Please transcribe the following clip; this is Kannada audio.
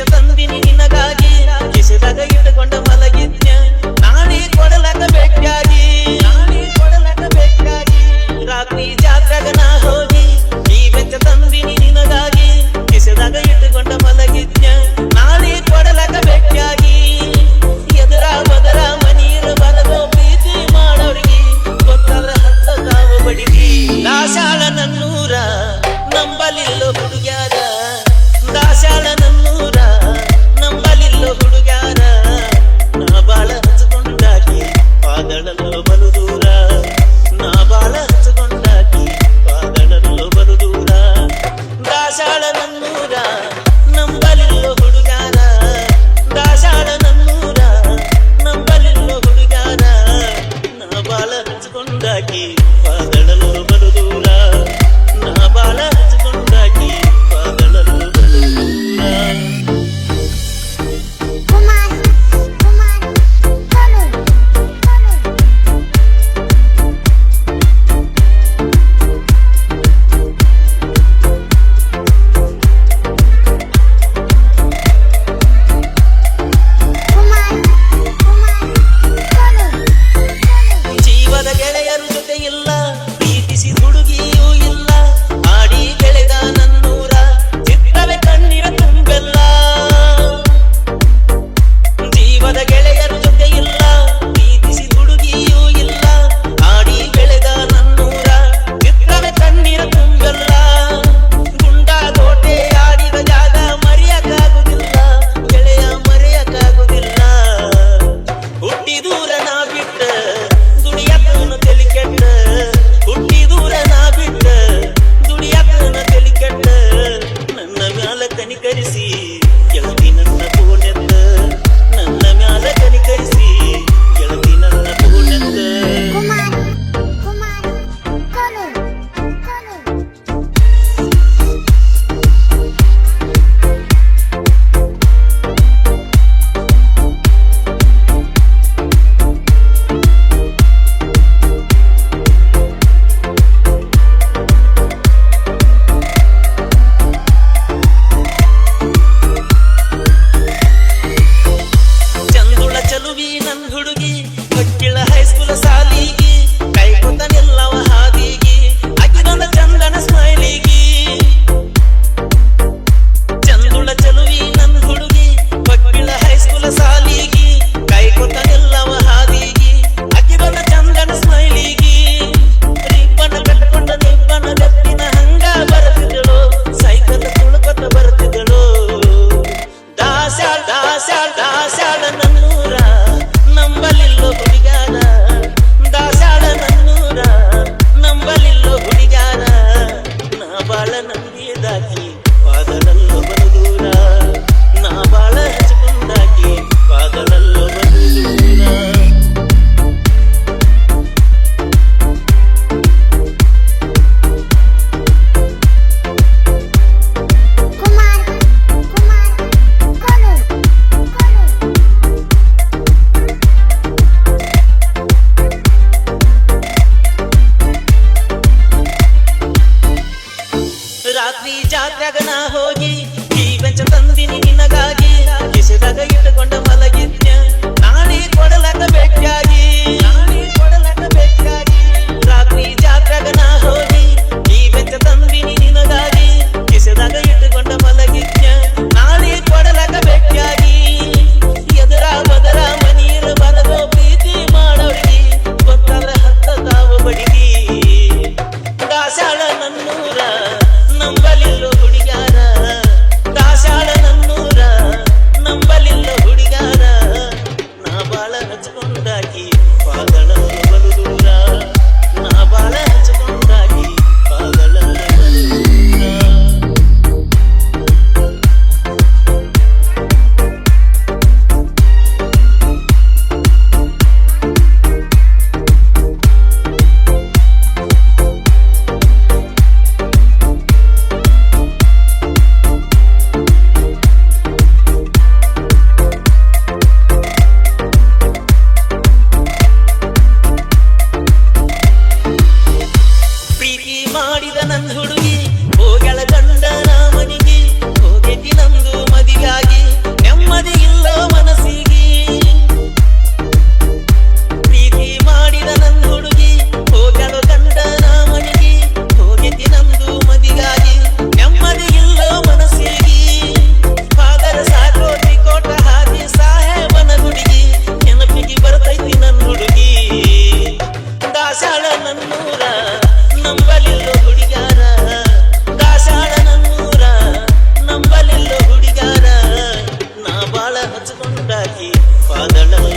ಸಂಚ ತಂದಿನಿ ನಿನಗಾಗಿ. ಕಿಸಿದಾಗ ಇಟ್ಟುಕೊಂಡ ಮಲಗಿದ್ನ. ನಾಳೆ ಕೊಡಲಾಗ ಬೇಕಾಗಿ ನಾಳೆ ಕೊಡಲಾಗ ಬೆಟ್ಟಾಗಿ ರಾತ್ರಿ ಜಾತ್ರಾಗ ನಾ ಹೋಗಿ, ಈ ಬೆಚ್ಚ ತಂದಿನಿ ನಿನಗಾಗಿ. ಕಿಸಿದಾಗ ಇಟ್ಟುಕೊಂಡ ಮಲಗಿದ್ನ. ನಾಳೆ ಕೊಡಲಾಗ ಬೇಕಾಗಿ ಎದುರ ಮದರ ಮನೀರು ಬದಲು ಪ್ರೀತಿ ಮಾಡೋರಿಗೆ ಗೊತ್ತಾದ ಹತ್ತ ತಾವು ಬಡಿದಿ ದಾಸಾಳ ನನ್ನೂರ ನಂಬಲಿಲ್ಲ ಹುಡುಗ್ಯಾರ. ಗೆಳೆಯ la la